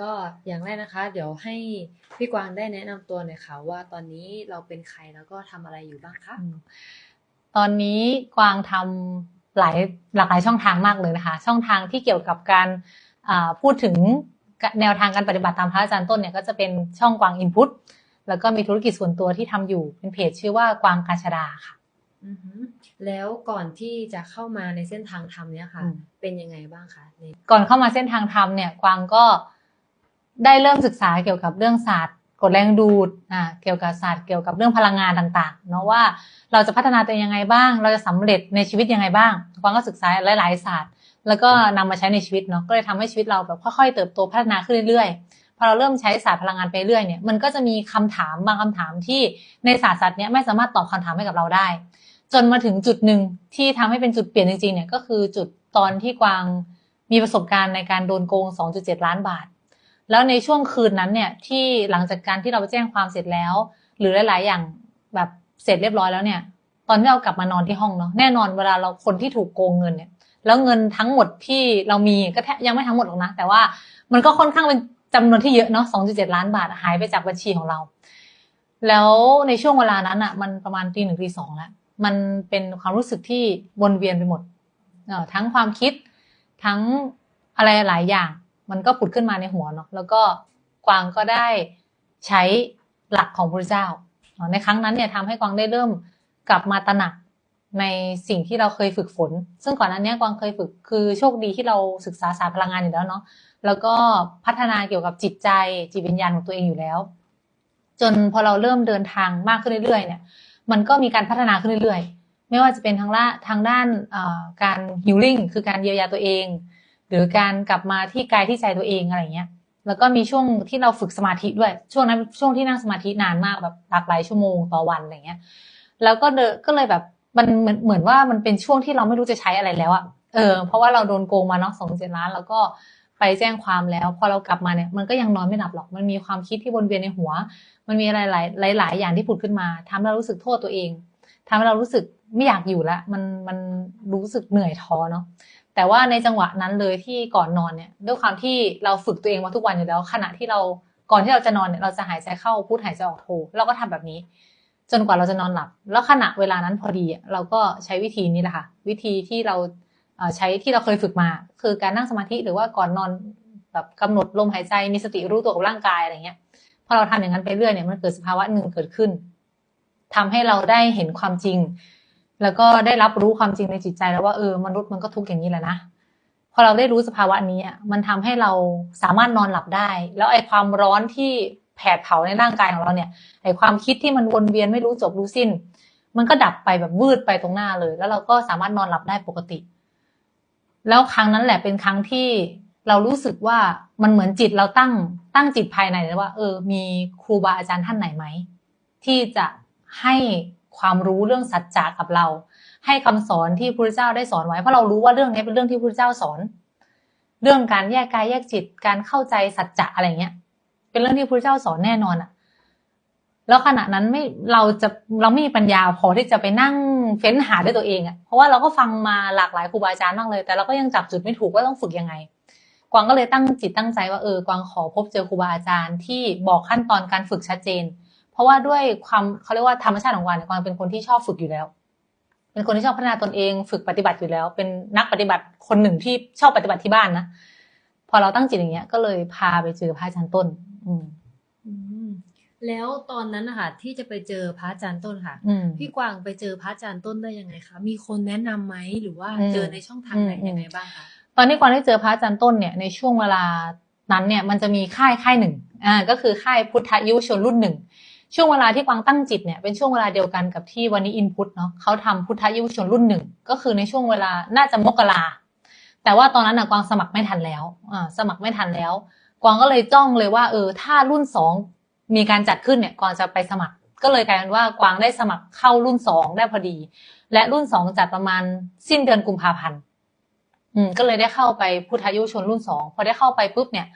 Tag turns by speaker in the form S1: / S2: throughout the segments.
S1: ก็อย่างแรกนะคะ เดี๋ยวให้พี่กวางได้แนะนำตัวหน่อยค่ะว่าตอนนี้เราเป็นใครแล้วก็ทำอะไรอยู่บ้างคะ
S2: อืมตอนนี้กวางทำหลายหลากหลายช่องทางมากเลยนะคะ ช่องทางที่เกี่ยวกับการอ่าพูดถึงแนวทางการปฏิบัติตามพระอาจารย์ต้นเนี่ยก็จะเป็นช่องกวางอินพุตแล้วก็มีธุรกิจส่วนตัวที่ทำอยู่เป็นเพจชื่อว่ากวางกาชดาค่ะ
S1: อือหือแล้วก่อนที่จะเข้ามาในเส้นทางธรรมเนี่ยค่ะ
S2: อืม
S1: เป็นยังไงบ้างคะใน
S2: ก่อนเข้ามาเส้นทางธรรมเนี่ยกวางก็ ได้เริ่มศึกษาเกี่ยวกับเรื่องศาสตร์กฎแรงดูดอ่าเกี่ยวกับศาสตร์เกี่ยวกับเรื่องพลังงานต่างๆ เนาะว่าเราจะพัฒนาตัวเองยังไงบ้าง เราจะสำเร็จในชีวิตยังไงบ้างกวางก็ศึกษาหลาย ๆ ศาสตร์ แล้วก็นำมาใช้ในชีวิตเนาะก็เลยทำให้ชีวิตเราแบบค่อยๆเติบโตพัฒนาขึ้นเรื่อยๆพอเราเริ่มใช้ศาสตร์พลังงานไปเรื่อยเนี่ยมันก็จะมีคำถามบางคำถามที่ในศาสตร์ศาสตร์เนี้ยไม่สามารถตอบคำถามให้กับเราได้ จนมาถึงจุดหนึ่งที่ทำให้เป็นจุดเปลี่ยนจริงๆเนี่ยก็คือจุดตอนที่กวางมีประสบการณ์ในการโดนโกง 2.7 ล้านบาท แล้วในช่วงคืนนั้นเนี่ยที่หลังจากการที่เราไปแจ้งความเสร็จแล้ว หรือหลาย ๆ อย่างแบบเสร็จเรียบร้อยแล้วเนี่ย ตอนที่เรากลับมานอนที่ห้องเนาะแน่นอนเวลาเราคนที่ถูกโกงเงินเนี่ย แล้วเงินทั้งหมดที่เรามีก็แทบยังไม่ทั้งหมดหรอกนะแต่ว่ามันก็ค่อนข้างเป็นจำนวนที่เยอะเนาะ2.7ล้านบาทหายไปจากบัญชีของเรา แล้วในช่วงเวลานั้นอะ มันประมาณตีหนึ่งตีสองแล้วมันเป็นความรู้สึกที่วนเวียนไปหมดทั้งความคิดทั้งอะไรหลายอย่าง มันก็ผุดขึ้นมาในหัวเนาะแล้วก็กวางก็ได้ใช้หลักของพระเจ้า ในครั้งนั้นเนี่ยทำให้กวางได้เริ่มกลับมาตระหนักในสิ่งที่เราเคยฝึกฝน ซึ่งก่อนหน้านี้กวางเคยฝึกคือโชคดีที่เราศึกษาศารพลังงานอยู่แล้วเนาะ แล้วก็พัฒนาเกี่ยวกับจิตใจจิตวิญญาณของตัวเองอยู่แล้ว จนพอเราเริ่มเดินทางมากขึ้นเรื่อยๆเนี่ย มันก็มีการพัฒนาขึ้นเรื่อยๆ ไม่ว่าจะเป็นทางละทางด้านการฮิลลิ่งคือการเยียวยาตัวเอง หรือการกลับมาที่กายที่ใจตัวเองอะไรเงี้ย แล้วก็มีช่วงที่เราฝึกสมาธิด้วย ช่วงนั้นช่วงที่นั่งสมาธินานมากแบบหลากหลายชั่วโมงต่อวันอะไรเงี้ย แล้วก็เดก็เลยแบบมันเหมือนเหมือนว่ามันเป็นช่วงที่เราไม่รู้จะใช้อะไรแล้วอะเออ เพราะว่าเราโดนโกงมาเนาะสองเจ็ดล้าน แล้วก็ไปแจ้งความแล้ว พอเรากลับมาเนี่ย มันก็ยังนอนไม่หลับหรอก มันมีความคิดที่วนเวียนในหัว มันมีอะไรหลายหลายๆอย่างที่ผุดขึ้นมาทำให้เรารู้สึกโทษตัวเองทำให้เรารู้สึกไม่อยากอยู่ล้วมันมันรู้สึกเหนื่อยท้อเนาะ แต่ว่าในจังหวะนั้นเลยที่ก่อนนอนเนี่ย ด้วยความที่เราฝึกตัวเองมาทุกวันอยู่แล้ว ขณะที่เราก่อนที่เราจะนอนเนี่ยเราจะหายใจเข้าพูดหายใจออกโทเราก็ทำแบบนี้ จนกว่าเราจะนอนหลับ แล้วขณะเวลานั้นพอดีเราก็ใช้วิธีนี้แหละค่ะ วิธีที่เราใช้ที่เราเคยฝึกมา คือการนั่งสมาธิหรือว่าก่อนนอนแบบกำหนดลมหายใจมีสติรู้ตัวกับร่างกายอะไรเงี้ยพอเราทำอย่างนั้นไปเรื่อยเนี่ยมันเกิดสภาวะหนึ่งเกิดขึ้นทำให้เราได้เห็นความจริง แล้วก็ได้รับรู้ความจริงในจิตใจแล้วว่าเออมนุษย์มันก็ทุกข์อย่างนี้แหละนะพอเราได้รู้สภาวะนี้อะมันทำให้เราสามารถนอนหลับได้ แล้วไอ้ความร้อนที่แผดเผาในร่างกายของเราเนี่ยไอ้ความคิดที่มันวนเวียนไม่รู้จบรู้สิ้น มันก็ดับไปแบบวืดไปตรงหน้าเลย แล้วเราก็สามารถนอนหลับได้ปกติ แล้วครั้งนั้นแหละเป็นครั้งที่เรารู้สึกว่ามันเหมือนจิตเราตั้งตั้งจิตภายในเลยว่า เออ มีครูบาอาจารย์ท่านไหนไหมที่จะให้ ความรู้เรื่องสัจจะกับเรา ให้คำสอนที่พระเจ้าได้สอนไว้เพราะเรารู้ว่าเรื่องนี้เป็นเรื่องที่พระเจ้าสอน เรื่องการแยกกายแยกจิตการเข้าใจสัจจะอะไรเงี้ย เป็นเรื่องที่พระเจ้าสอนแน่นอนอะแล้วขณะนั้นไม่เราจะเราไม่มีปัญญาพอที่จะไปนั่งเฟ้นหาด้วยตัวเองอะเพราะว่าเราก็ฟังมาหลากหลายครูบาอาจารย์มากเลย แต่เราก็ยังจับจุดไม่ถูกว่าต้องฝึกยังไง กวางก็เลยตั้งจิตตั้งใจว่าเออกวางขอพบเจอครูบาอาจารย์ที่บอกขั้นตอนการฝึกชัดเจน เพราะว่าด้วยความเขาเรียกว่าธรรมชาติของกวางเนี่ยกวางเป็นคนที่ชอบฝึกอยู่แล้ว เป็นคนที่ชอบพัฒนาตนเอง ฝึกปฏิบัติอยู่แล้ว เป็นนักปฏิบัติคนหนึ่งที่ชอบปฏิบัติที่บ้านนะพอเราตั้งจิตอย่างเงี้ย ก็เลยพาไปเจอพระอาจารย์ต้น อืม
S1: อืมแล้วตอนนั้นนะคะที่จะไปเจอพระอาจารย์ต้นค่ะ
S2: อืม
S1: พี่กวางไปเจอพระอาจารย์ต้นได้ยังไงคะมีคนแนะนำไหมหรือว่า
S2: อืม
S1: เจอในช่องทางไหน
S2: อืม
S1: ยังไงบ้างคะ
S2: ตอนที่กวางได้เจอพระอาจารย์ต้นเนี่ยในช่วงเวลานั้นเนี่ยมันจะมีค่ายค่ายหนึ่งอ่าก็คือค่ายพุทธยุวชนรุ่นหนึ่ง ช่วงเวลาที่กวางตั้งจิตเนี่ยเป็นช่วงเวลาเดียวกันกับที่วันนี้อินพุตเนาะเขาทำพุทธยุวชนรุ่นหนึ่ง ก็คือในช่วงเวลาน่าจะมกราแต่ว่าตอนนั้นนะกวางสมัครไม่ทันแล้วอ่าสมัครไม่ทันแล้ว กวางก็เลยจ้องเลยว่าเออถ้ารุ่นสองมีการจัดขึ้นเนี่ยกวางจะไปสมัคร ก็เลยกลายเป็นว่ากวางได้สมัครเข้ารุ่นสองได้พอดี และรุ่นสองจัดประมาณสิ้นเดือนกุมภาพันธ์อืมก็เลยได้เข้าไปพุทธายุชนรุ่นสองพอได้เข้าไปปุ๊บเนี่ย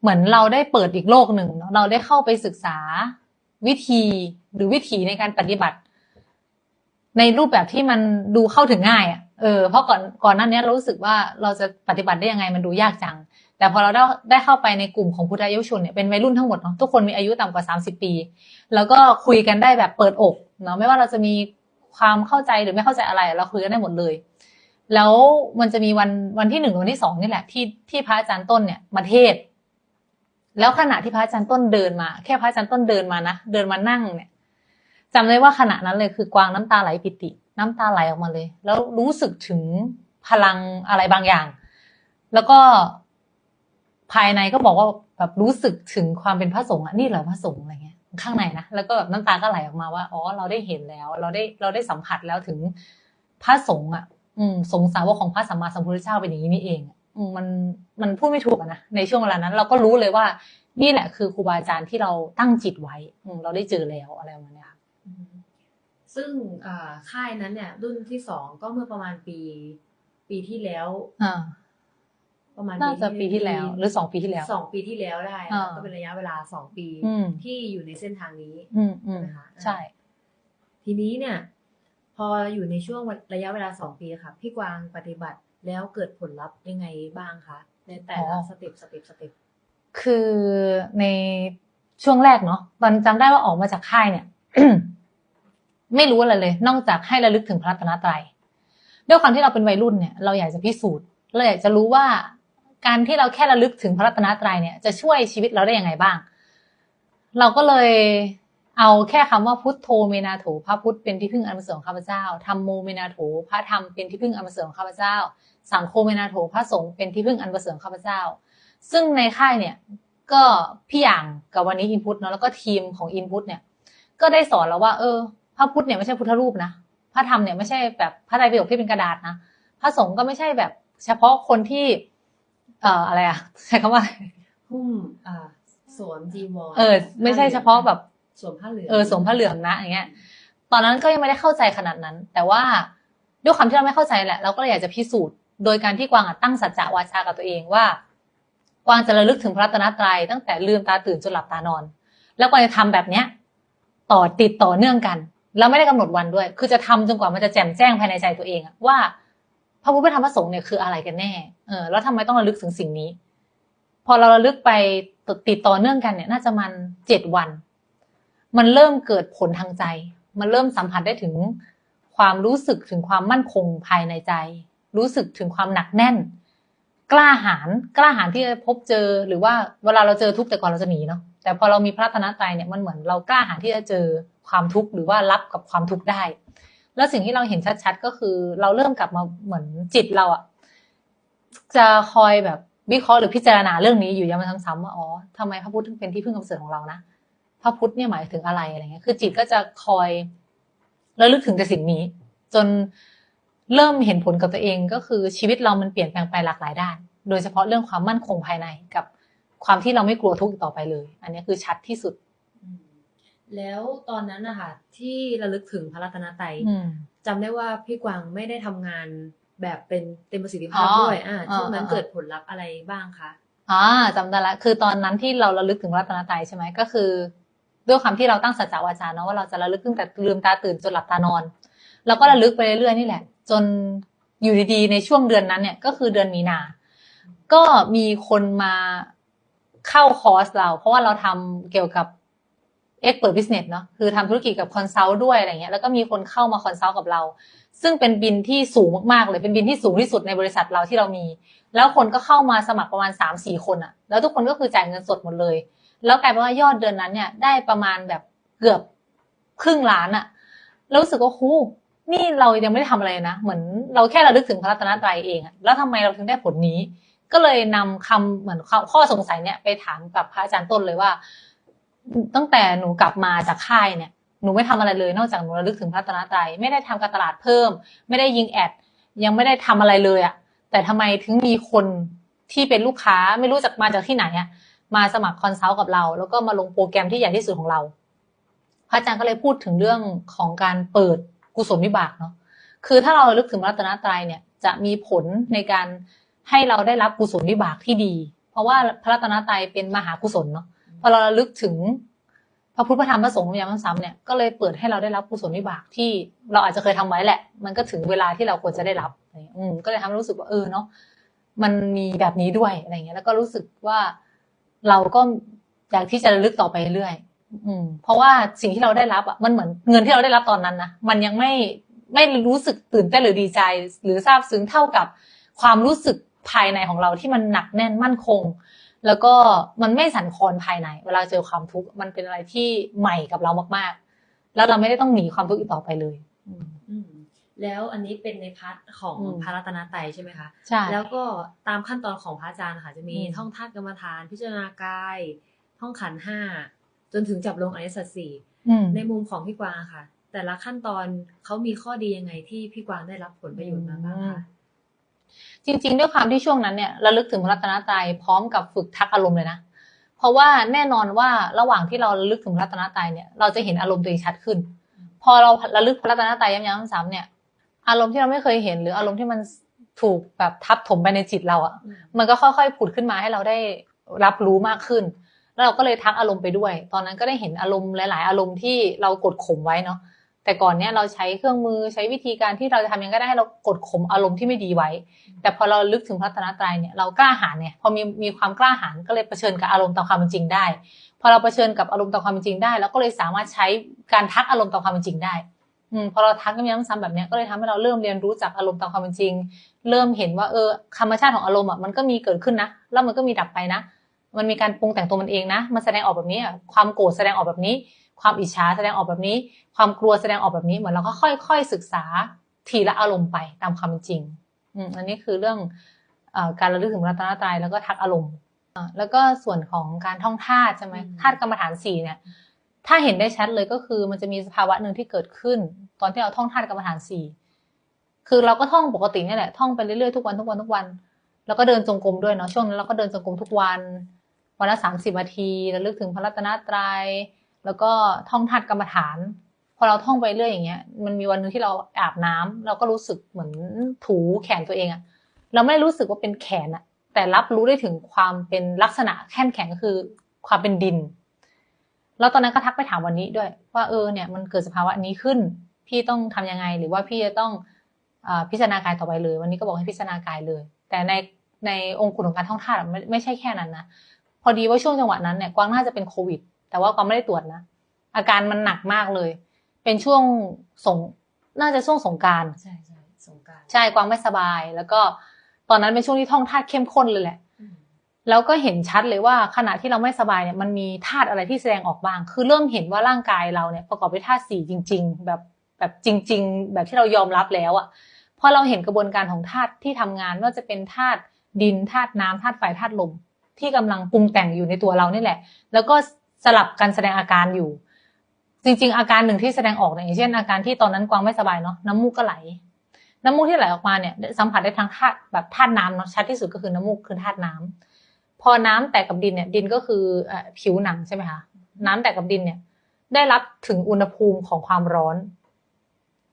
S2: เหมือนเราได้เปิดอีกโลกหนึ่งเราได้เข้าไปศึกษา วิธีหรือวิถีในการปฏิบัติ ในรูปแบบที่มันดูเข้าถึงง่ายอะเออเพราะก่อนก่อนหน้านี้เรารู้สึกว่าเราจะปฏิบัติได้ยังไงมันดูยากจัง แต่พอเราได้ได้เข้าไปในกลุ่มของพุทธเยาวชนเนี่ยเป็นวัยรุ่นทั้งหมดเนาะทุกคนมีอายุต่ำกว่า 30 ปี แล้วก็คุยกันได้แบบเปิดอกเนาะไม่ว่าเราจะมีความเข้าใจหรือไม่เข้าใจอะไร เราคุยกันได้หมดเลย แล้วมันจะมีวันวันที่หนึ่งวันที่สองนี่แหละที่ที่พระอาจารย์ต้นเนี่ยมาเทศ แล้วขณะที่พระอาจารย์ต้นเดินมา แค่พระอาจารย์ต้นเดินมานะเดินมานั่งเนี่ยจำได้ว่าขณะนั้นเลยคือกวางน้ำตาไหลปิติ น้ำตาไหลออกมาเลย แล้วรู้สึกถึงพลังอะไรบางอย่าง แล้วก็ภายในก็บอกว่าแบบรู้สึกถึงความเป็นพระสงฆ์อะนี่เหรอพระสงฆ์อะไรเงี้ย ข้างในนะแล้วก็แบบน้ำตาก็ไหลออกมาว่าอ๋อเราได้เห็นแล้ว เราได้เราได้สัมผัสแล้วถึงพระสงฆ์อะ อืมสงสาวกของพระสัมมาสัมพุทธเจ้าเป็นอย่างนี้นี่เองอะ มมันมันพูดไม่ถูกอะนะในช่วงเวลานั้น เราก็รู้เลยว่า นี่แหละคือครูบาอาจารย์ที่เราตั้งจิตไว้อืมเราได้เจอแล้วอะไรประมาณเนี้ยค่ะ
S1: ซึ่งอ่าค่ายนั้นเนี่ย รุ่นที่สองก็เมื่อประมาณปี ปีที่แล้ว
S2: อ่า
S1: ประมาณ
S2: น่าจะปีที่แล้ว หรือสองปีที่แล้ว
S1: สองปีที่แล้วได้
S2: อ่า
S1: ก็เป็นระยะเวลาสองปี
S2: อืม
S1: ที่อยู่ในเส้นทางนี้
S2: อืมอืม
S1: ใช่ไหมคะ
S2: ใช่
S1: ทีนี้เนี่ย พออยู่ในช่วงระยะเวลาสองปีค่ะ พี่กวางปฏิบัติ แล้วเกิดผลลัพธ์ยังไงบ้างคะในแต่ละสเต็ปสเต็ปสเต็ป
S2: คือในช่วงแรกเนาะตอนจำได้ว่าออกมาจากค่ายเนี่ยไม่รู้อะไรเลย นอกจากให้ระลึกถึงพระรัตนตรัยด้วยความที่เราเป็นวัยรุ่นเนี่ยเราอยากจะพิสูจน์เราอยากจะรู้ว่า การที่เราแค่ระลึกถึงพระรัตนตรัยเนี่ยจะช่วยชีวิตเราได้ยังไงบ้าง เราก็เลยเอาแค่คำว่าพุทโธเมนาโถพระพุทธเป็นที่พึ่งอันประเสริฐของข้าพเจ้าธรรมโมเมนาโถพระธรรมเป็นที่พึ่งอันประเสริฐของข้าพเจ้า สังโฆเมนาโถพระสงฆ์เป็นที่พึ่งอันประเสริฐของข้าพเจ้า ซึ่งในค่ายเนี่ยก็พี่อย่างกับวันนี้อินพุตเนาะแล้วก็ทีมของอินพุตเนี่ย ก็ได้สอนเราว่า เออ พระพุทธเนี่ยไม่ใช่พุทธรูปนะพระธรรมเนี่ยไม่ใช่แบบพระไตรปิฎกที่เป็นกระดาษนะพระสงฆ์ก็ไม่ใช่แบบ เฉพาะคนที่ เอ่ออะไรอะใช้คำว่าอะไร
S1: หุ้มอ่าสวมจีวร
S2: เออ ไม่ใช่เฉพาะแบบ
S1: สวมผ้าเหลือง
S2: เออสวมผ้าเหลืองนะอย่างเงี้ย ตอนนั้นก็ยังไม่ได้เข้าใจขนาดนั้น แต่ว่าด้วยความที่เราไม่เข้าใจแหละ เราก็เลยอยากจะพิสูจน์ โดยการที่กวางตั้งสัจจะวาจากับตัวเองว่ากวางจะระลึกถึงพระรัตนตรัยตั้งแต่ลืมตาตื่นจนหลับตานอน แล้วกวางจะทำแบบเนี้ยต่อติดต่อเนื่องกัน แล้วไม่ได้กำหนดวันด้วย คือจะทำจนกว่ามันจะแจ่มแจ้งภายในใจตัวเองว่าพระพุทธธรรมพระสงฆ์เนี่ยคืออะไรกันแน่เออแล้วทำไมต้องระลึกถึงสิ่งนี้ พอเราระลึกไปติดต่อเนื่องกันเนี่ย น่าจะมันเจ็ดวัน มันเริ่มเกิดผลทางใจ มันเริ่มสัมผัสได้ถึงความรู้สึกถึงความมั่นคงภายในใจ รู้สึกถึงความหนักแน่น กล้าหาญกล้าหาญที่จะพบเจอ หรือว่าเวลาเราเจอทุกข์แต่ก่อนเราจะหนีเนาะแต่พอเรามีพระรัตนตรัยเนี่ยมันเหมือนเรากล้าหาญที่จะเจอความทุกข์หรือว่ารับกับความทุกข์ได้ แล้วสิ่งที่เราเห็นชัดๆก็คือ เราเริ่มกลับมาเหมือนจิตเราอะจะคอยแบบวิเคราะห์หรือพิจารณาเรื่องนี้อยู่ย้ำซ้ำๆว่าอ๋อทำไมพระพุทธถึงเป็นที่พึ่งอันประเสริฐของเรานะพระพุทธเนี่ยหมายถึงอะไรอะไรเงี้ย คือจิตก็จะคอยระลึกถึงแต่สิ่งนี้ จน เริ่มเห็นผลกับตัวเองก็คือชีวิตเรามันเปลี่ยนแปลงไปหลากหลายด้าน โดยเฉพาะเรื่องความมั่นคงภายในกับความที่เราไม่กลัวทุกข์อีกต่อไปเลย อันนี้คือชัดที่สุด
S1: อืมแล้วตอนนั้นนะคะที่ระลึกถึงพระรัตนตรัย
S2: อืม
S1: จำได้ว่าพี่กวางไม่ได้ทำงานแบบเป็นเต็มประสิทธิภาพ
S2: อ๋อ
S1: ด้วยอ่า
S2: อ่า
S1: ช่วงนั้น
S2: อ่า
S1: เกิดผลลัพธ์อะไรบ้างคะ
S2: อ่าจำได้ละ คือตอนนั้นที่เราระลึกถึงรัตนตรัยใช่ไหมก็คือ ด้วยความที่เราตั้งสัจจวาจาเนาะว่าเราจะระลึกตั้งแต่ลืมตาตื่นจนหลับตานอน เราก็ระลึกไปเรื่อยๆนี่แหละ จนอยู่ดีๆ ในช่วงเดือนนั้นเนี่ย ก็คือเดือนมีนา ก็มีคนมาเข้าคอร์สเรา เพราะว่าเราทำเกี่ยวกับ expert business เนาะคือทำธุรกิจกับคอนซัลท์ด้วยอะไรเงี้ยแล้วก็มีคนเข้ามาคอนซัลท์กับเรา ซึ่งเป็นบินที่สูงมากๆเลยเป็นบินที่สูงที่สุดในบริษัทเราที่เรามี แล้วคนก็เข้ามาสมัครประมาณสามสี่คนอะแล้วทุกคนก็คือจ่ายเงินสดหมดเลย แล้วกลายเป็นว่ายอดเดือนนั้นเนี่ยได้ประมาณแบบเกือบครึ่งล้านอะแล้วรู้สึกว่าคู นี่เรายังไม่ได้ทำอะไรนะ เหมือนเราแค่ระลึกถึงพระรัตนตรัยเองแล้วทำไมเราถึงได้ผลนี้ ก็เลยนำคำเหมือนข้อสงสัยเนี่ยไปถามกับพระอาจารย์ต้นเลยว่า ตั้งแต่หนูกลับมาจากค่ายเนี่ยหนูไม่ทำอะไรเลย นอกจากหนูระลึกถึงพระรัตนตรัยไม่ได้ทำการตลาดเพิ่ม ไม่ได้ยิงแอด ยังไม่ได้ทำอะไรเลยอะแต่ทำไมถึงมีคนที่เป็นลูกค้าไม่รู้จักมาจากที่ไหนอะมาสมัครคอนซัลท์กับเรา แล้วก็มาลงโปรแกรมที่ใหญ่ที่สุดของเรา พระอาจารย์ก็เลยพูดถึงเรื่องของการเปิด กุศลวิบากเนาะคือถ้าเราลึกถึงพระรัตนตรัยเนี่ยจะมีผลในการให้เราได้รับกุศลวิบากที่ดี เพราะว่าพระรัตนตรัยเป็นมหากุศลเนาะพอเราลึกถึงพระพุทธพระธรรมพระสงฆ์ย้ำซ้ำเนี่ยก็เลยเปิดให้เราได้รับกุศลวิบากที่เราอาจจะเคยทำไว้แหละ มันก็ถึงเวลาที่เราควรจะได้รับอืมก็เลยทำให้รู้สึกว่าเออเนาะมันมีแบบนี้ด้วยอะไรเงี้ย แล้วก็รู้สึกว่าเราก็อยากที่จะลึกต่อไปเรื่อย อืมเพราะว่าสิ่งที่เราได้รับอะมันเหมือนเงินที่เราได้รับตอนนั้นนะมันยังไม่ไม่รู้สึกตื่นเต้นหรือดีใจ หรือซาบซึ้งเท่ากับความรู้สึกภายในของเราที่มันหนักแน่นมั่นคง แล้วก็มันไม่สั่นคลอนภายใน เวลาเจอความทุกข์มันเป็นอะไรที่ใหม่กับเรามากๆ แล้วเราไม่ได้ต้องหนีความทุกข์อีกต่อไปเลยอืม
S1: อืมแล้วอันนี้เป็นในพาร์ทของ
S2: อืม
S1: พระรัตนตรัยใช่ไหมคะ
S2: ใช่
S1: แล้วก็ตามขั้นตอนของพระอาจารย์ค่ะจะมี
S2: อืม
S1: ท่องธาตุกรรมฐานพิจารณากายท่องขันธ์ห้า จนถึงจับลงอริยสัจสี่
S2: อืม
S1: ในมุมของพี่กวางค่ะ แต่ละขั้นตอนเขามีข้อดียังไงที่พี่กวางได้รับผลประโยชน์มาบ้างคะ
S2: จริงๆ ด้วยความที่ช่วงนั้นเนี่ยระลึกถึงพระรัตนตรัยพร้อมกับฝึกทักอารมณ์เลยนะ เพราะว่าแน่นอนว่าระหว่างที่เราระลึกถึงพระรัตนตรัยเนี่ยเราจะเห็นอารมณ์ตัวเองชัดขึ้น พอเราระลึกพระรัตนตรัยย้ำๆซ้ำๆเนี่ย อารมณ์ที่เราไม่เคยเห็นหรืออารมณ์ที่มันถูกแบบทับถมไปในจิตเราอะ
S1: อืม
S2: มันก็ค่อยๆผุดขึ้นมาให้เราได้รับรู้มากขึ้น แล้วเราก็เลยทักอารมณ์ไปด้วย ตอนนั้นก็ได้เห็นอารมณ์หลาย ๆ อารมณ์ที่เรากดข่มไว้เนาะแต่ก่อนเนี้ยเราใช้เครื่องมือใช้วิธีการที่เราจะทำยังไงก็ได้ให้เรากดข่มอารมณ์ที่ไม่ดีไว้ แต่พอเราลึกถึงพระรัตนตรัยเนี่ยเรากล้าหาญเนี่ยพอมีมีความกล้าหาญก็เลยเผชิญกับอารมณ์ตามความเป็นจริงได้ พอเราเผชิญกับอารมณ์ตามความเป็นจริงได้เราก็เลยสามารถใช้การทักอารมณ์ตามความเป็นจริงได้อืมพอเราทักย้ำซ้ำแบบเนี้ยก็เลยทำให้เราเริ่มเรียนรู้จากอารมณ์ตามความเป็นจริง เริ่มเห็นว่าเออธรรมชาติของอารมณ์อะมันก็มีเกิดขึ้นนะ แล้วมันก็มีดับไปนะ มันมีการปรุงแต่งตัวมันเองนะ มันแสดงออกแบบนี้อะความโกรธแสดงออกแบบนี้ ความอิจฉาแสดงออกแบบนี้ ความกลัวแสดงออกแบบนี้ เหมือนเราก็ค่อยๆศึกษาทีละอารมณ์ไปตามความเป็นจริง อืมอันนี้คือเรื่องเอ่อการระลึกถึงพระรัตนตรัยแล้วก็ทักอารมณ์อ่าแล้วก็ส่วนของการท่องธาตุใช่ไหม
S1: อืม
S2: ธาตุกรรมฐานสี่เนี่ย ถ้าเห็นได้ชัดเลยก็คือมันจะมีสภาวะหนึ่งที่เกิดขึ้น ตอนที่เราท่องธาตุกรรมฐานสี่คือเราก็ท่องปกตินี่แหละท่องไปเรื่อยๆทุกวันทุกวันทุกวัน แล้วก็เดินจงกรมด้วยเนาะช่วงนั้นเราก็เดินจงกรมทุกวัน วันละสามสิบนาทีระลึกถึงพระรัตนตรัย แล้วก็ท่องธาตุกรรมฐาน พอเราท่องไปเรื่อยอย่างเงี้ย มันมีวันหนึงที่เราอาบน้ำเราก็รู้สึกเหมือนถูแขนตัวเองอะเราไม่รู้สึกว่าเป็นแขนอะแต่รับรู้ได้ถึงความเป็นลักษณะแข็งแข็งก็คือความเป็นดิน แล้วตอนนั้นก็ทักไปถามวันนี้ด้วย ว่าเออเนี่ยมันเกิดสภาวะนี้ขึ้น พี่ต้องทำยังไง หรือว่าพี่จะต้องอพิจารณากายต่อไปเลย วันนี้ก็บอกให้พิจารณากายเลย แต่ในในองค์คุณของการท่องธาตุไม่ไม่ใช่แค่นั้นนะ พอดีว่าช่วงจังหวะนั้นเนี่ยกวางน่าจะเป็นโควิด แต่ว่ากวางไม่ได้ตรวจนะ อาการมันหนักมากเลย เป็นช่วงสงน่าจะช่วงสงกราร
S1: ใช่ใช่สงกราร
S2: ใช่กวางไม่สบาย แล้วก็ตอนนั้นเป็นช่วงที่ท่องธาตุเข้มข้นเลยแหละแล้วก็เห็นชัดเลยว่าขณะที่เราไม่สบายเนี่ยมันมีธาตุอะไรที่แสดงออกบ้าง คือเริ่มเห็นว่าร่างกายเราเนี่ยประกอบด้วยธาตุสี่จริง ๆ แบบแบบจริง ๆ แบบที่เรายอมรับแล้วอะ่ะพอเราเห็นกระบวนการของธาตุที่ทำงานไม่ว่าจะเป็นธาตุดินธาตุน้ำธาตุไฟธาตุลม ที่กำลังปรุงแต่งอยู่ในตัวเรานี่แหละ แล้วก็สลับกันแสดงอาการอยู่ จริง ๆ อาการหนึ่งที่แสดงออกเนี่ยอย่างเช่นอาการที่ตอนนั้นกวางไม่สบายเนาะน้ำมูกก็ไหล น้ำมูกที่ไหลออกมาเนี่ยสัมผัสได้ทั้งธาตุแบบธาตุน้ำเนาะชัดที่สุดก็คือน้ำมูกคือธาตุน้ำพอน้ำแตกกับดินเนี่ยดินก็คือผิวหนังใช่ไหมคะน้ำแตกกับดินเนี่ย ได้รับถึงอุณหภูมิของความร้อน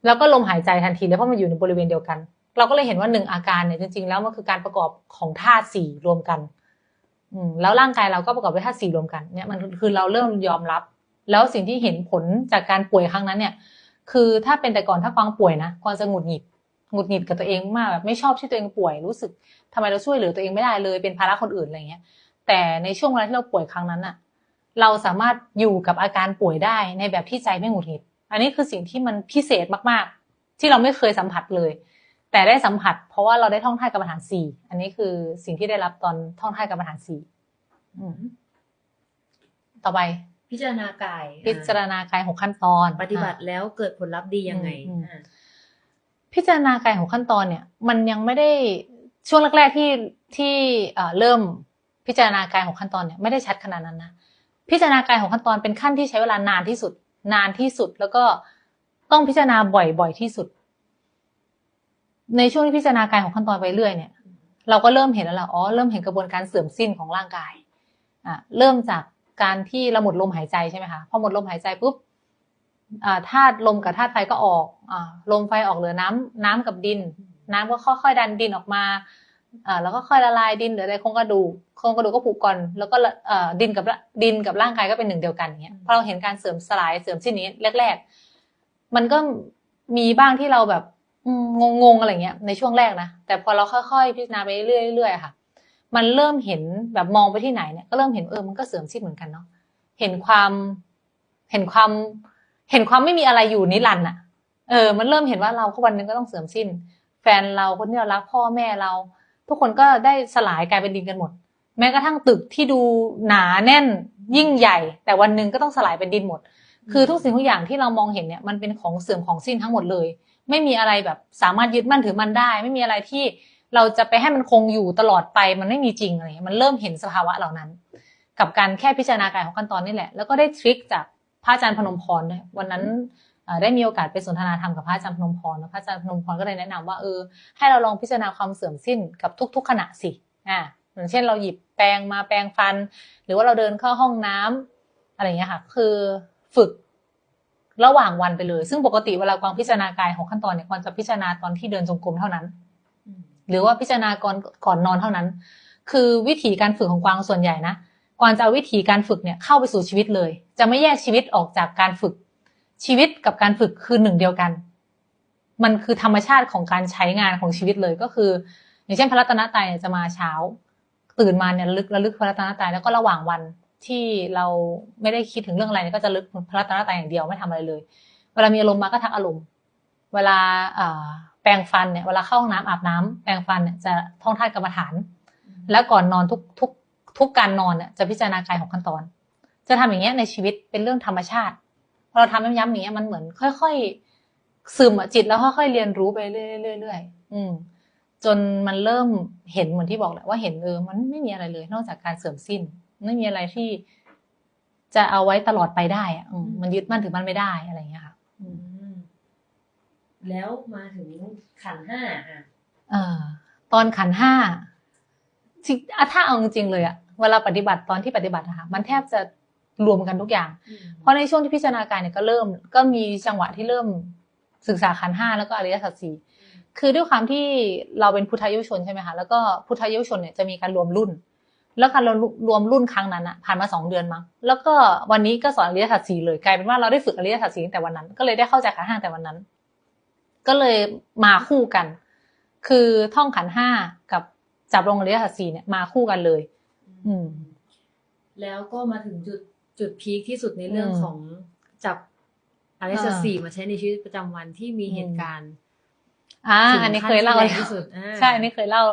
S2: แล้วก็ลมหายใจทันทีเลยเพราะมันอยู่ในบริเวณเดียวกัน เราก็เลยเห็นว่าหนึ่งอาการเนี่ยจริง ๆ แล้วมันคือการประกอบของธาตุสี่รวมกัน แล้วร่างกายเราก็ประกอบด้วยธาตุสี่รวมกันเนี่ยมันคือเราเริ่มยอมรับ แล้วสิ่งที่เห็นผลจากการป่วยครั้งนั้นเนี่ย คือถ้าเป็นแต่ก่อนถ้ากวางป่วยนะกวางจะหงุดหงิดหงุดหงิดกับตัวเองมากแบบไม่ชอบที่ตัวเองป่วยรู้สึกทำไมเราช่วยเหลือตัวเองไม่ได้เลย เป็นภาระคนอื่นอะไรเงี้ย แต่ในช่วงเวลาที่เราป่วยครั้งนั้นอะเราสามารถอยู่กับอาการป่วยได้ในแบบที่ใจไม่หงุดหงิด อันนี้คือสิ่งที่มันพิเศษมากๆ ที่เราไม่เคยสัมผัสเลย แต่ได้สัมผัส เพราะว่าเราได้ท่องท่ากรรมฐานสี่อันนี้คือสิ่งที่ได้รับตอนท่องท่ากรรมฐานสี่อืมต่อไป
S1: พิจารณากาย
S2: พิจารณากายหกขั้นตอน
S1: ปฏิบัติ
S2: อะ
S1: แล้วเกิดผลลัพธ์ดียังไง
S2: อืม
S1: อ่า
S2: พิจารณากายของขั้นตอนเนี่ย มันยังไม่ได้ช่วงแรกๆที่ที่เอ่อเริ่มพิจารณากายของขั้นตอนเนี่ยไม่ได้ชัดขนาดนั้นนะพิจารณากายของขั้นตอนเป็นขั้นที่ใช้เวลานานที่สุด นานที่สุดแล้วก็ต้องพิจารณาบ่อยๆที่สุด ในช่วงที่พิจารณากายของขั้นตอนไปเรื่อยเนี่ยเราก็เริ่มเห็นแล้วล่ะอ๋อเริ่มเห็นกระบวนการเสื่อมสิ้นของร่างกายอะเริ่มจากการที่เราหมดลมหายใจใช่ไหมคะพอหมดลมหายใจปุ๊บอ่าธาตุลมกับธาตุไฟก็ออกอ่าลมไฟออกเหลือน้ำน้ำกับดิน น้ำก็ค่อยๆดันดินออกมาอ่าแล้วก็ค่อยละลายดินเหลือแต่โครงกระดูกโครงกระดูกก็ผุก่อน แล้วก็ละเอ่อดินกับละดินกับร่างกายก็เป็นหนึ่งเดียวกันอย่างเงี้ยพอเราเห็นการเสื่อมสลายเสื่อมสิ้นนี้แรก ๆ มันก็มีบ้างที่เราแบบออืม งงๆอะไรเงี้ยในช่วงแรกนะแต่พอเราค่อยๆพิจารณาไปเรื่อยๆค่ะ มันเริ่มเห็นแบบมองไปที่ไหนเนี่ยก็เริ่มเห็นเออมันก็เสื่อมสิ้นเหมือนกันเนาะเห็นความเห็นความ เห็นความไม่มีอะไรอยู่นิรันดร์อะเออ มันเริ่มเห็นว่าเราก็วันหนึงก็ต้องเสื่อมสิ้น แฟนเราคนที่เรารักพ่อแม่เรา ทุกคนก็ได้สลายกลายเป็นดินกันหมด แม้กระทั่งตึกที่ดูหนาแน่นยิ่งใหญ่ แต่วันหนึ่งก็ต้องสลายเป็นดินหมด คือทุกสิ่งทุกอย่างที่เรามองเห็นเนี่ยมันเป็นของเสื่อมของสิ้นทั้งหมดเลย ไม่มีอะไรแบบสามารถยึดมั่นถือมันได้ ไม่มีอะไรที่เราจะไปให้มันคงอยู่ตลอดไปมันไม่มีจริงอะไรเงี้ยมันเริ่มเห็นสภาวะเหล่านั้น กับการแค่พิจารณากายของขั้นตอนนี่แหละ แล้วก็ได้ทริคจากพระอาจารย์พนมพรด้วยวันนั้นได้มีโอกาสไปสนทนาธรรมกับพระอาจารย์พนมพรแล้วพระอาจารย์พนมพรก็เลยแนะนำว่าเออให้เราลองพิจารณาความเสื่อมสิ้นกับทุก ๆ ขณะสิอ่าอย่างเช่นเราหยิบแปรงมาแปรงฟัน หรือว่าเราเดินเข้าห้องน้ำอะไรอย่างเงี้ยค่ะ คือฝึก ระหว่างวันไปเลย ซึ่งปกติเวลากวางพิจารณากายของขั้นตอนเนี่ยกวางจะพิจารณาตอนที่เดินจงกรมเท่านั้น
S1: อืม
S2: หรือว่าพิจารณาก่อนก่อนนอนเท่านั้น คือวิธีการฝึกของกวางส่วนใหญ่นะกวางจะเอาวิธีการฝึกเนี่ยเข้าไปสู่ชีวิตเลย จะไม่แยกชีวิตออกจากการฝึกชีวิตกับการฝึกคือหนึ่งเดียวกัน มันคือธรรมชาติของการใช้งานของชีวิตเลยก็คือ อย่างเช่นพระรัตนตรัยเนี่ยจะมาเช้า ตื่นมาเนี่ยระลึกระลึกพระรัตนตรัยแล้วก็ระหว่างวัน ที่เราไม่ได้คิดถึงเรื่องอะไรก็จะลึกพระรัตนตรัยอย่างเดียวไม่ทำอะไรเลย เวลามีอารมณ์มาก็ทักอารมณ์ เวลาแปรงฟันเนี่ยเวลาเข้าห้องน้ำอาบน้ำแปรงฟันเนี่ยจะท่องท่ากรรมฐาน แล้วก่อนนอนทุกทุกทุกการนอนเนี่ยจะพิจารณากายของขั้นตอน จะทำอย่างเงี้ยในชีวิตเป็นเรื่องธรรมชาติพอเราทำย้ำๆอย่างเงี้ยมันเหมือน ค่อย ๆ ซึมอะจิตแล้วค่อยๆเรียนรู้ไปเรื่อยๆเรื่อยๆอืมจนมันเริ่มเห็นเหมือนที่บอกแหละว่าเห็นเออมันไม่มีอะไรเลย นอกจากการเสื่อมสิ้น ไม่มีอะไรที่จะเอาไว้ตลอดไปได้อะอืมมันยึดมั่นถือมันไม่ได้อะไรอย่างเงี้ยค่ะ
S1: อืมแล้วมาถึงขันธ์ห้าอะ
S2: เออตอนขันธ์ห้าที่อะถ้าเอาจริงๆเลยอะเวลาปฏิบัติตอนที่ปฏิบัตินะคะมันแทบจะรวมกันทุกอย่าง เพราะในช่วงที่พิจารณากายเนี่ยก็เริ่ม ก็มีจังหวะที่เริ่มศึกษาขันธ์ห้าแล้วก็อริยสัจสี่คือด้วยความที่เราเป็นพุทธยุชนใช่ไหมคะแล้วก็พุทธยุชนเนี่ยจะมีการรวมรุ่น แล้วการรวมรุ่นครั้งนั้นอะผ่านมาสองเดือนมั้งแล้วก็วันนี้ก็สอนอริยสัจสี่เลยกลายเป็นว่าเราได้ฝึกอริยสัจสี่ตั้งแต่วันนั้น ก็เลยได้เข้าใจขันธ์ห้าแต่วันนั้น ก็เลยมาคู่กัน คือท่องขันธ์ห้ากับจับลงอริยสัจสี่เนี่ยมาคู่กันเลย อืม
S1: แล้วก็มาถึงจุดจุดพีคที่สุดในเรื่อง
S2: อืม
S1: ของจับอริส
S2: อ่า
S1: สีมาใช้ในชีวิตประจำวันที่มีเหตุการณ์
S2: อ่า
S1: ถึง
S2: อันนี้เคยเล่า
S1: ขั้นที่แรงที่สุดอ่า
S2: ใช่อันนี้เคยเล่า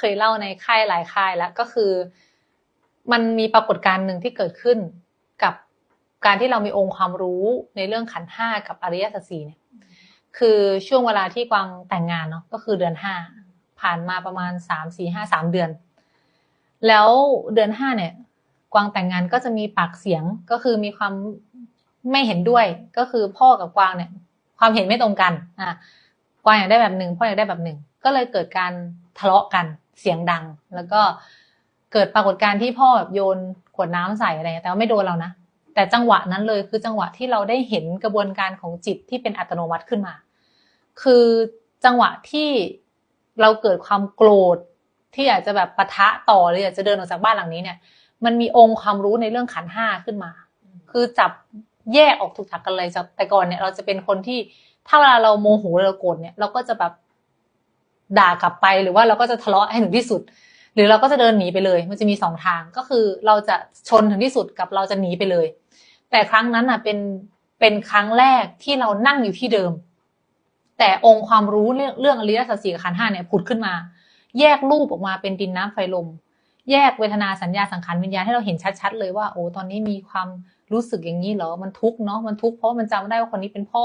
S2: เคยเล่าในค่ายหลายค่ายแล้วก็คือ มันมีปรากฏการณ์หนึ่งที่เกิดขึ้นกับการที่เรามีองค์ความรู้ในเรื่องขันห้ากับอริยสัจสี่เนี่ย คือช่วงเวลาที่กวางแต่งงานเนาะก็คือเดือนห้าผ่านมาประมาณสามสี่ห้าสามเดือน แล้วเดือนห้าเนี่ย กวางแต่งงานก็จะมีปากเสียงก็คือมีความไม่เห็นด้วย ก็คือพ่อกับกวางเนี่ย ความเห็นไม่ตรงกันอะกวางอยากได้แบบหนึ่งพ่ออยากได้แบบหนึ่งก็เลยเกิดการทะเลาะกัน เสียงดัง แล้วก็เกิดปรากฏการณ์ที่พ่อแบบโยนขวดน้ำใส่อะไรแต่ว่าไม่โดนเรานะแต่จังหวะนั้นเลยคือจังหวะที่เราได้เห็นกระบวนการของจิตที่เป็นอัตโนมัติขึ้นมา คือจังหวะที่เราเกิดความโกรธที่อยากจะแบบปะทะต่อหรืออยากจะเดินออกจากบ้านหลังนี้เนี่ย มันมีองค์ความรู้ในเรื่องขันห้าขึ้นมา คือจับแยกออกถูกถักกันเลยจากแต่ก่อนเนี่ย เราจะเป็นคนที่ถ้าเวลาเราโมโหเราโกรธเนี่ย เราก็จะแบบ ด่ากลับไปหรือว่าเราก็จะทะเลาะให้ถึงที่สุด หรือเราก็จะเดินหนีไปเลย มันจะมีสองทางก็คือเราจะชนถึงที่สุดกับเราจะหนีไปเลย แต่ครั้งนั้นอะเป็นเป็นครั้งแรกที่เรานั่งอยู่ที่เดิม แต่องค์ความรู้เรื่องเรื่องอริยสัจสี่กับขันห้าเนี่ยผุดขึ้นมา แยกรูปออกมาเป็นดินน้ำไฟลม แยกเวทนาสัญญาสังขารวิญญาณให้เราเห็นชัดๆเลยว่าโอ้ตอนนี้มีความรู้สึกอย่างนี้เหรอ มันทุกข์เนาะ มันทุกข์เพราะมันจำได้ว่าคนนี้เป็นพ่อ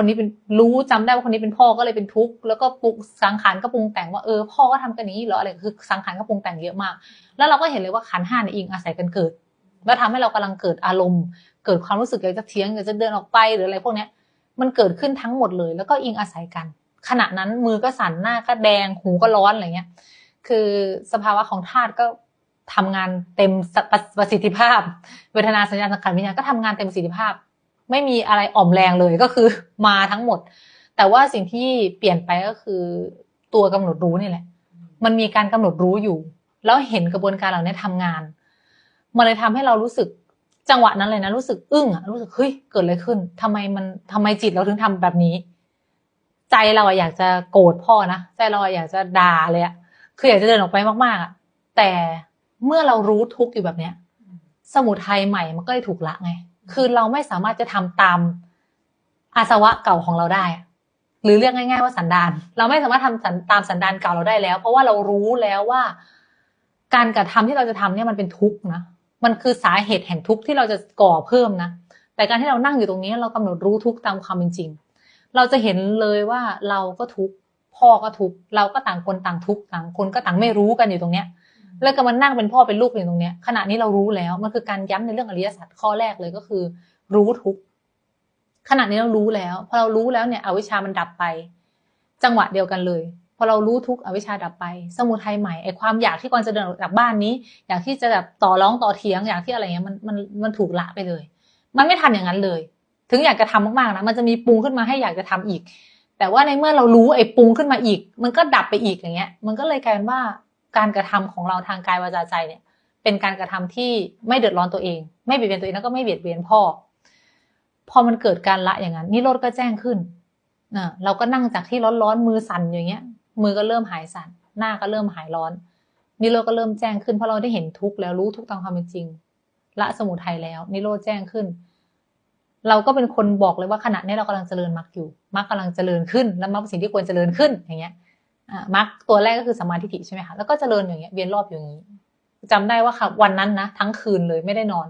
S2: คนนี้เป็นรู้จำได้ว่าคนนี้เป็นพ่อก็เลยเป็นทุกข์แล้วก็ปรุงสังขารก็ปรุงแต่งว่าเออพ่อก็ทำกันนี้เหรออะไรคือสังขารก็ปรุงแต่งเยอะมาก แล้วเราก็เห็นเลยว่าขันห้าเนี่ยอิงอาศัยกันเกิดแล้วทำให้เรากำลังเกิดอารมณ์ เกิดความรู้สึกอยากจะเถียงอยากจะเดินออกไปหรืออะไรพวกนี้มันเกิดขึ้นทั้งหมดเลย แล้วก็อิงอาศัยกัน ขณะนั้นมือก็สั่นหน้าก็แดงหูก็ร้อนอะไรเงี้ย คือสภาวะของธาตุก็ทำงานเต็มประสิทธิภาพ เวทนาสัญญาสังขารวิญญาณก็ทำงานเต็มประสิทธิภาพ ไม่มีอะไรอ่อมแรงเลยก็คือมาทั้งหมด แต่ว่าสิ่งที่เปลี่ยนไปก็คือตัวกำหนดรู้นี่แหละ มันมีการกำหนดรู้อยู่ แล้วเห็นกระบวนการเหล่านี้ทำงาน มันเลยทำให้เรารู้สึกจังหวะนั้นเลยนะรู้สึกอึ้งอะรู้สึกเฮ้ยเกิดอะไรขึ้นทำไมมันทำไมจิตเราถึงทำแบบนี้ ใจเราอยากจะโกรธพ่อนะใจเราอยากจะด่าเลยอะคืออยากจะเดินออกไปมากๆอะแต่เมื่อเรารู้ทุกข์อยู่แบบเนี้ย สมุทัยใหม่มันก็เลยถูกละไง คือเราไม่สามารถจะทำตามอาสวะเก่าของเราได้ หรือเรียกง่าย ๆ ว่าสันดาน เราไม่สามารถทำสันตามสันดานเก่าเราได้แล้ว เพราะว่าเรารู้แล้วว่า การกระทำที่เราจะทำเนี่ยมันเป็นทุกข์นะ มันคือสาเหตุแห่งทุกข์ที่เราจะก่อเพิ่มนะ แต่การที่เรานั่งอยู่ตรงนี้ เรากำหนดรู้ทุกข์ตามความเป็นจริง เราจะเห็นเลยว่าเราก็ทุกข์พ่อก็ทุกข์เราก็ต่างคนต่างทุกข์ต่างคนก็ต่างไม่รู้กันอยู่ตรงเนี้ย แล้วก็มานั่งเป็นพ่อเป็นลูกอยู่ตรงเนี้ยขณะนี้เรารู้แล้วมันคือการย้ำในเรื่องอริยสัจข้อแรกเลยก็คือ รู้ทุกขณะนี้เรารู้แล้วพอเรารู้แล้วเนี่ย อวิชามันดับไป จังหวะเดียวกันเลยพอเรารู้ทุกอวิชชาดับไป สมุทัยใหม่ไอความอยากที่ก่อนจะเดินออกจากบ้านนี้ อยากที่จะแบบต่อร้องต่อเถียงอยากที่อะไรเงี้ยมันมันมันถูกละไปเลย มันไม่ทำอย่างนั้นเลย ถึงอยากจะทำมากๆนะมันจะมีปรุงขึ้นมาให้อยากจะทำอีก แต่ว่าในเมื่อเรารู้ไอปรุงขึ้นมาอีก มันก็ดับไปอีกอย่างเงี้ย มันก็เลยกลายเป็นว่า การกระทำของเราทางกายวาจาใจเนี่ย เป็นการกระทำที่ไม่เดือดร้อนตัวเอง ไม่เบียดเบียนตัวเองแล้วก็ไม่เบียดเบียนพ่อ พอมันเกิดการละอย่างนั้นนิโรธก็แจ้งขึ้นอ่าเราก็นั่งจากที่ร้อนๆมือสั่นอย่างเงี้ย มือก็เริ่มหายสั่นหน้าก็เริ่มหายร้อนนิโรธก็เริ่มแจ้งขึ้นเพราะเราได้เห็นทุกข์แล้วรู้ทุกข์ตามความเป็นจริง ละสมุทัยแล้ว นิโรธแจ้งขึ้น เราก็เป็นคนบอกเลยว่าขณะนี้เรากำลังเจริญมรรคอยู่มรรคกำลังเจริญขึ้น แล้วมรรคสิ่งที่ควรเจริญขึ้นอย่างเงี้ย อ่ามรรคตัวแรกก็คือสมาธิฏฐิใช่ไหมคะ แล้วก็จเจริญอย่างเงี้ยเวียนรอบอย่างนี้จำได้ว่าค่ะวันนั้นนะทั้งคืนเลยไม่ได้นอน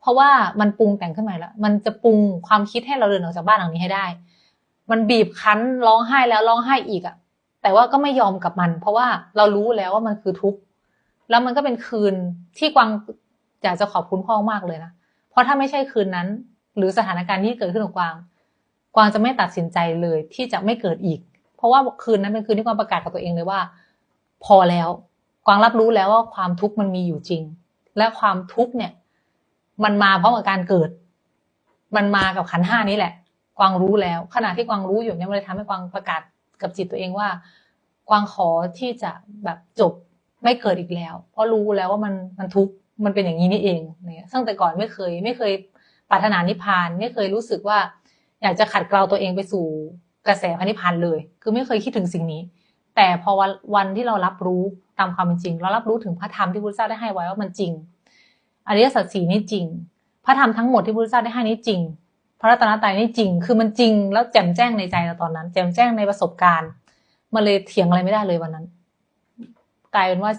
S2: เพราะว่ามันปรุงแต่งขึ้นมาแล้วมันจะปรุงความคิดให้เราเดินออกจากบ้านหลังนี้ให้ได้ มันบีบคั้นร้องไห้แล้วร้องไห้อีกอะแต่ว่าก็ไม่ยอมกับมัน เพราะว่าเรารู้แล้วว่ามันคือทุกข์แล้วมันก็เป็นคืนที่กวางอยากจะขอบคุณพ่อมากเลยนะเพราะถ้าไม่ใช่คืนนั้น หรือสถานการณ์ที่เกิดขึ้นกับกวาง กวางจะไม่ตัดสินใจเลยที่จะไม่เกิดอีก เพราะว่าคืนนั้นเป็นคืนที่กวางประกาศกับตัวเองเลยว่า พอแล้ว กวางรับรู้แล้วว่าความทุกข์มันมีอยู่จริง และความทุกข์เนี่ย มันมาเพร้อมกับการเกิด มันมากับขันห้านี้แหละ กวางรู้แล้ว ขณะที่กวางรู้อยู่เนี่ยมันเลยทำให้กวางประกาศกับจิตตัวเองว่า กวางขอที่จะแบบจบไม่เกิดอีกแล้ว เพราะรู้แล้วว่ามันมันทุกข์มันเป็นอย่างนี้นี่เองเนี่ยซึ่งแต่ก่อนไม่เคย ไม่เคยปรารถนานิพพาน ไม่เคยรู้สึกว่า อยากจะขัดเกลาตัวเองไปสู่ กระแสพระนิพพานเลย คือไม่เคยคิดถึงสิ่งนี้ แต่พอวันวันที่เรารับรู้ตามความเป็นจริง เรารับรู้ถึงพระธรรมที่พระพุทธเจ้าได้ให้ไว้ว่ามันจริงอริยสัจสี่นี่จริง พระธรรมทั้งหมดที่พระพุทธเจ้าได้ให้นี่จริง พระรัตนตรัยนี่จริง คือมันจริงแล้วแจ่มแจ้งในใจเราตอนนั้น แจ่มแจ้งในประสบการณ์มันเลยเถียงอะไรไม่ได้เลยวันนั้น กลายเป็นว่า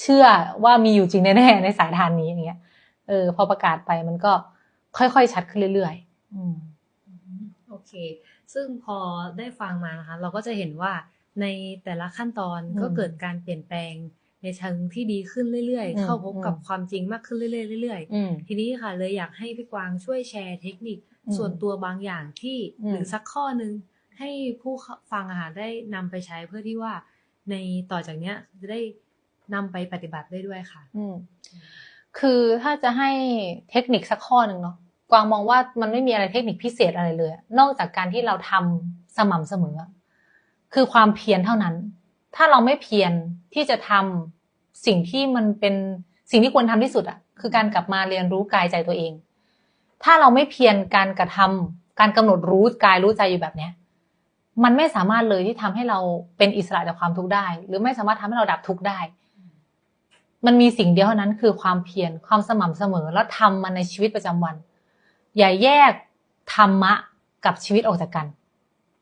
S2: เชื่อว่ามีอยู่จริงแน่ๆในสายทานนี้อย่างเงี้ย เออ พอประกาศไปมันก็ค่อยๆชัดขึ้นเรื่อยๆอืม
S1: โอเค ซึ่งพอได้ฟังมานะคะ เราก็จะเห็นว่าในแต่ละขั้นตอน
S2: อืม
S1: ก็เกิดการเปลี่ยนแปลงในเชิงที่ดีขึ้นเรื่อย
S2: อืม
S1: ๆเข้าพบกับ
S2: อืม
S1: ความจริงมากขึ้นเรื่อยๆเรื่อย
S2: อืม
S1: ๆทีนี้ค่ะเลยอยากให้พี่กวางช่วยแชร์เทคนิค
S2: อืม
S1: ส่วนตัวบางอย่างที่
S2: อืม
S1: หรือสักข้อหนึ่งให้ผู้ฟังอาหารได้นำไปใช้เพื่อที่ว่า ในต่อจากเนี้ยจะได้นำไปปฏิบัติได้ด้วยค่ะ
S2: อืมคือถ้าจะให้เทคนิคสักข้อหนึ่งเนาะ กวางมองว่ามันไม่มีอะไรเทคนิคพิเศษอะไรเลย นอกจากการที่เราทำสม่ำเสมอ คือความเพียรเท่านั้น ถ้าเราไม่เพียรที่จะทำสิ่งที่มันเป็นสิ่งที่ควรทำที่สุดอะ คือการกลับมาเรียนรู้กายใจตัวเอง ถ้าเราไม่เพียรการกระทำการกำหนดรู้กายรู้ใจอยู่แบบเนี้ย มันไม่สามารถเลยที่ทำให้เราเป็นอิสระจากความทุกข์ได้ หรือไม่สามารถทำให้เราดับทุกข์ได้ มันมีสิ่งเดียวเท่านั้นคือความเพียรความสม่ำเสมอแล้วทำมันในชีวิตประจำวัน อย่าแยกธรรมะกับชีวิตออกจากกัน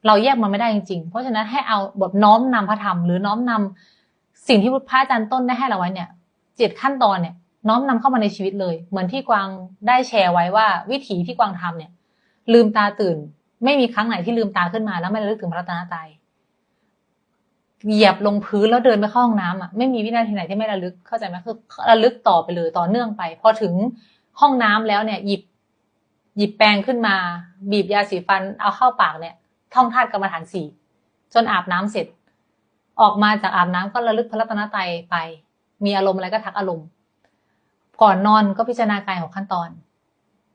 S2: เราแยกมันไม่ได้จริงๆ เพราะฉะนั้นให้เอาบทน้อมนำพระธรรมหรือน้อมนำสิ่งที่พระอาจารย์ต้นได้ให้เราไว้เนี่ยเจ็ดขั้นตอนเนี่ยน้อมนำเข้ามาในชีวิตเลย เหมือนที่กวางได้แชร์ไว้ว่าวิถีที่กวางทำเนี่ย ลืมตาตื่น ไม่มีครั้งไหนที่ลืมตาขึ้นมา แล้วไม่ระลึกถึงพระรัตนตรัยเหยียบลงพื้นแล้วเดินไปเข้าห้องน้ำอะไม่มีวินาทีไหนที่ไม่ระลึกเข้าใจไหมคือระลึกต่อไปเลยต่อเนื่องไป พอถึงห้องน้ำแล้วเนี่ย หยิบ หยิบแปรงขึ้นมา บีบยาสีฟันเอาเข้าปากเนี่ย ท่องธาตุกรรมฐานสี่จนอาบน้ำเสร็จ ออกมาจากอาบน้ำก็ระลึกพระรัตนตรัยไป มีอารมณ์อะไรก็ทักอารมณ์ ก่อนนอนก็พิจารณากายของขั้นตอน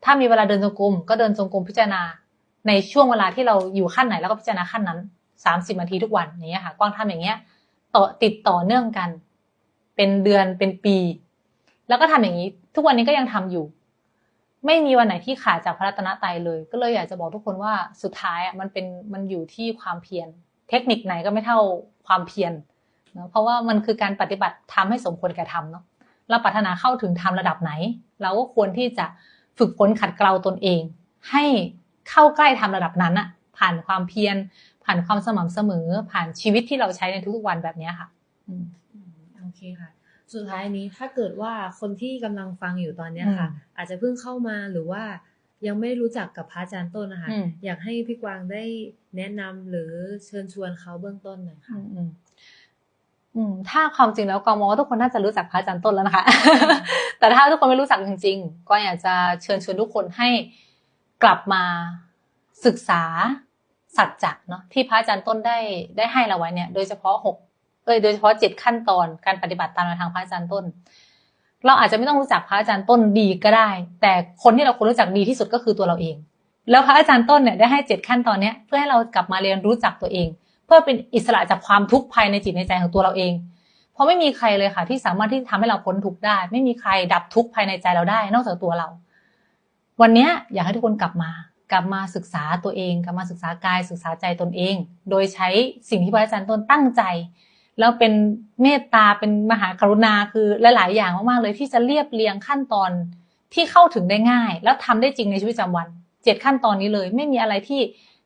S2: ถ้ามีเวลาเดินจงกรมก็เดินจงกรมพิจารณา ในช่วงเวลาที่เราอยู่ขั้นไหนแล้วก็พิจารณาขั้นนั้นสามสิบนาทีทุกวันอย่างเงี้ยค่ะ กวางทำอย่างเงี้ย ต่อติดต่อเนื่องกัน เป็นเดือนเป็นปี แล้วก็ทำอย่างนี้ ทุกวันนี้ก็ยังทำอยู่ ไม่มีวันไหนที่ขาดจากพระรัตนตรัยเลย ก็เลยอยากจะบอกทุกคนว่าสุดท้ายอะมันเป็นมันอยู่ที่ความเพียร เทคนิคไหนก็ไม่เท่าความเพียรเนอะเพราะว่ามันคือการปฏิบัติทำให้สมควรแก่ธรรมเนาะเราปรารถนาเข้าถึงธรรมระดับไหน เราก็ควรที่จะฝึกฝนขัดเกลาตนเอง ให้เข้าใกล้ธรรมระดับนั้นอะผ่านความเพียร ผ่านความสม่ำเสมอ ผ่านชีวิตที่เราใช้ในทุกๆวันแบบนี้ค่ะอืม
S1: โอเคค่ะ สุดท้ายนี้ถ้าเกิดว่าคนที่กำลังฟังอยู่ตอนเนี้ยค่ะ
S2: อืม
S1: อาจจะเพิ่งเข้ามาหรือว่ายังไม่รู้จักกับพระอาจารย์ต้นนะคะ
S2: อืม
S1: อยากให้พี่กวางได้แนะนำหรือเชิญชวนเขาเบื้องต้นหน่อย
S2: อื
S1: ค่ะ
S2: มอืมอืมถ้าความจริงแล้วกองมองว่าทุกคนน่าจะรู้จักพระอาจารย์ต้นแล้วนะคะ แต่ถ้าทุกคนไม่รู้จักจริง ๆ ก็อยากจะเชิญชวนทุกคนให้กลับมาศึกษาสัจจะเนาะที่พระอาจารย์ต้นได้ได้ให้เราไว้เนี่ย โดยเฉพาะหก เอ้ยโดยเฉพาะเจ็ดขั้นตอนการปฏิบัติตามแนวทางพระอาจารย์ต้น เราอาจจะไม่ต้องรู้จักพระอาจารย์ต้นดีก็ได้ แต่คนที่เราควรรู้จักดีที่สุดก็คือตัวเราเอง แล้วพระอาจารย์ต้นเนี่ยได้ให้เจ็ดขั้นตอนเนี้ยเพื่อให้เรากลับมาเรียนรู้จักตัวเอง เพื่อเป็นอิสระจากความทุกข์ภายในจิตในใจของตัวเราเอง เพราะไม่มีใครเลยค่ะ ที่สามารถที่ทำให้เราพ้นทุกข์ได้ ไม่มีใครดับทุกข์ภายในใจเราได้ นอกจากตัวเรา วันนี้อยากให้ทุกคนกลับมากลับมาศึกษาตัวเอง กลับมาศึกษากายศึกษาใจตนเอง โดยใช้สิ่งที่พระอาจารย์ต้นตั้งใจ แล้วเป็นเมตตาเป็นมหากรุณาคือหลาย ๆ อย่างมาก ๆ เลยที่จะเรียบเรียงขั้นตอนที่เข้าถึงได้ง่าย แล้วทำได้จริงในชีวิตประจำวันเจ็ดขั้นตอนนี้เลย ไม่มีอะไรที่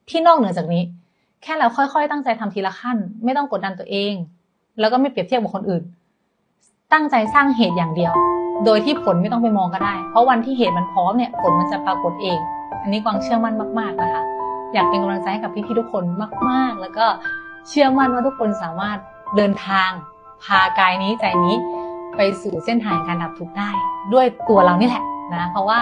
S2: ที่นอกเหนือจากนี้ แค่เราค่อย ๆ ตั้งใจทำทีละขั้น ไม่ต้องกดดันตัวเอง แล้วก็ไม่เปรียบเทียบกับคนอื่น ตั้งใจสร้างเหตุอย่างเดียว โดยที่ผลไม่ต้องไปมองก็ได้ เพราะวันที่เหตุมันพร้อมเนี่ยผลมันจะปรากฏเอง อันนี้กวางเชื่อมั่นมากๆนะคะอยากเป็นกำลังใจให้กับพี่ๆทุกคนมาก ๆ แล้วก็เชื่อมั่นว่าทุกคนสามารถ เดินทาง พากายนี้ใจนี้ไปสู่เส้นทางการดับทุกข์ได้ ด้วยตัวเรานี่แหละนะเพราะว่า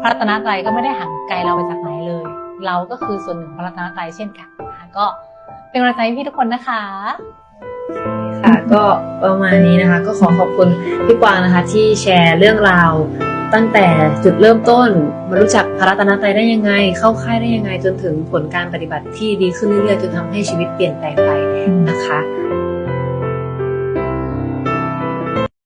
S2: พระตนตรัยก็ไม่ได้ห่างไกลเราไปจากไหนเลย เราก็คือส่วนหนึ่งของพระตนตรัยเช่นกันนะคะก็เป็นกำลังใจพี่ทุกคนนะคะ
S1: ค่ะก็ประมาณนี้นะคะ ก็ขอขอบคุณพี่กวางนะคะ ที่แชร์เรื่องราวตั้งแต่จุดเริ่มต้นมารู้จักพระรัตนตรัยได้ยังไง เข้าค่ายได้ยังไงจนถึงผลการปฏิบัติที่ดีขึ้นเรื่อยๆจนทำให้ชีวิตเปลี่ยนแปลงไปนะคะ